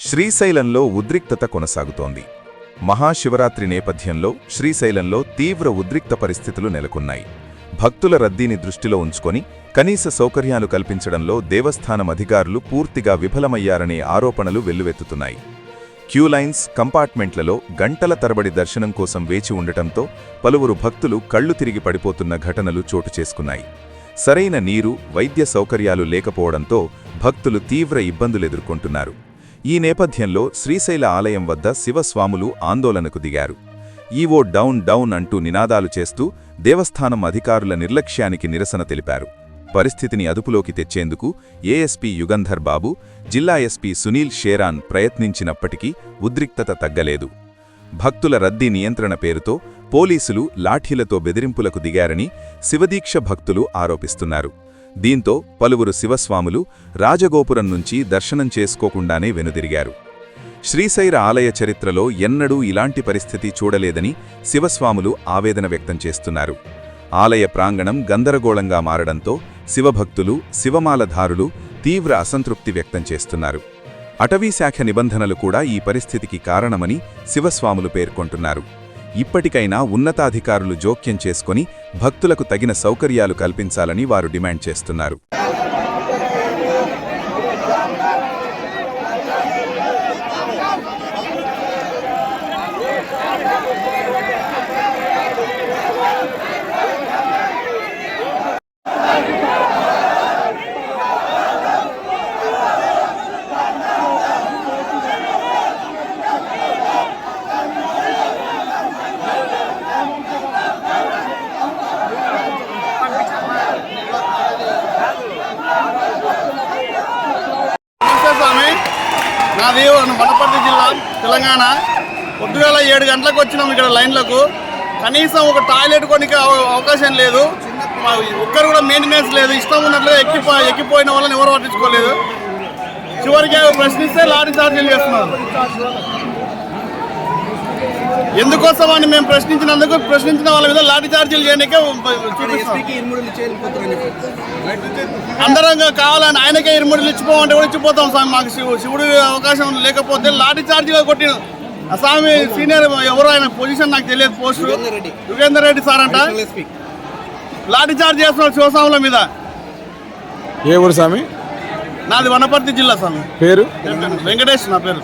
శ్రీశైలంలో ఉద్రిక్తత కొనసాగుతోంది. మహాశివరాత్రి నేపథ్యంలో శ్రీశైలంలో తీవ్ర ఉద్రిక్త పరిస్థితులు నెలకొన్నాయి. భక్తుల రద్దీని దృష్టిలో ఉంచుకొని కనీస సౌకర్యాలు కల్పించడంలో దేవస్థానం అధికారులు పూర్తిగా విఫలమయ్యారనే ఆరోపణలు వెల్లువెత్తుతున్నాయి. క్యూలైన్స్ కంపార్ట్మెంట్లలో గంటల తరబడి దర్శనం కోసం వేచి ఉండటంతో పలువురు భక్తులు కళ్ళు తిరిగి పడిపోతున్న ఘటనలు చోటు చేసుకున్నాయి. సరైన నీరు వైద్య సౌకర్యాలు లేకపోవడంతో భక్తులు తీవ్ర ఇబ్బందులు ఎదుర్కొంటున్నారు. ఈ నేపథ్యంలో శ్రీశైల ఆలయం వద్ద శివస్వాములు ఆందోళనకు దిగారు. ఈవో డౌన్ డౌన్ అంటూ నినాదాలు చేస్తూ దేవస్థానం అధికారుల నిర్లక్ష్యానికి నిరసన తెలిపారు. పరిస్థితిని అదుపులోకి తెచ్చేందుకు ఏఎస్పీ యుగంధర్ బాబు జిల్లా ఎస్పీ సునీల్ షేరాన్ ప్రయత్నించినప్పటికీ ఉద్రిక్తత తగ్గలేదు. భక్తుల రద్దీ నియంత్రణ పేరుతో పోలీసులు లాఠీలతో బెదిరింపులకు దిగారని శివదీక్ష భక్తులు ఆరోపిస్తున్నారు. దీంతో పలువురు శివస్వాములు రాజగోపురం నుంచి దర్శనం చేసుకోకుండానే వెనుదిరిగారు. శ్రీశైర ఆలయ చరిత్రలో ఎన్నడూ ఇలాంటి పరిస్థితి చూడలేదని శివస్వాములు ఆవేదన వ్యక్తం చేస్తున్నారు. ఆలయ ప్రాంగణం గందరగోళంగా మారడంతో శివభక్తులు శివమాలధారులు తీవ్ర అసంతృప్తి వ్యక్తం చేస్తున్నారు. అటవీశాఖ నిబంధనలు కూడా ఈ పరిస్థితికి కారణమని శివస్వాములు పేర్కొంటున్నారు. ఇప్పటికైనా ఉన్నతాధికారులు జోక్యం చేసుకొని భక్తులకు తగిన సౌకర్యాలు కల్పించాలని వారు డిమాండ్ చేస్తున్నారు నమస్తే స్వామి నాది వనపర్తి జిల్లా తెలంగాణ. పొద్దుగాల ఏడు గంటలకు వచ్చినాం ఇక్కడ లైన్లకు. కనీసం ఒక టాయిలెట్ కొనికి అవ- అవకాశం లేదు. ఒక్కరు కూడా మెయింటెనెన్స్ లేదు. ఇష్టం ఉన్నట్లు ఎక్కి ఎక్కిపోయిన వాళ్ళని ఎవరు పట్టించుకోలేదు. చివరికి ప్రశ్నిస్తే లారీ ఛార్జీలు చేస్తున్నారు. ఎందుకోసం అని మేము ప్రశ్నించినందుకు ప్రశ్నించిన వాళ్ళ మీద లాఠీ ఛార్జీలు చేయడానికే అందరం కావాలని ఆయనకే ఇరుముడులు ఇచ్చిపోమంటే కూడా ఇచ్చిపోతాం స్వామి. మాకు శివు శివుడు అవకాశం లేకపోతే లాఠీ చార్జీగా కొట్టిన ఆ స్వామి సీనియర్ ఎవరు ఆయన పొజిషన్ నాకు తెలియదు పోస్ట్. యుగేందర్ రెడ్డి. యుగేందర్ రెడ్డి సార్ అంట. లాఠీ చార్జ్ చేస్తున్నారు శివస్వాముల మీద. ఏ ఊరు స్వామి? నాది వనపర్తి జిల్లా స్వామి. పేరు? వెంకటేష్ నా పేరు.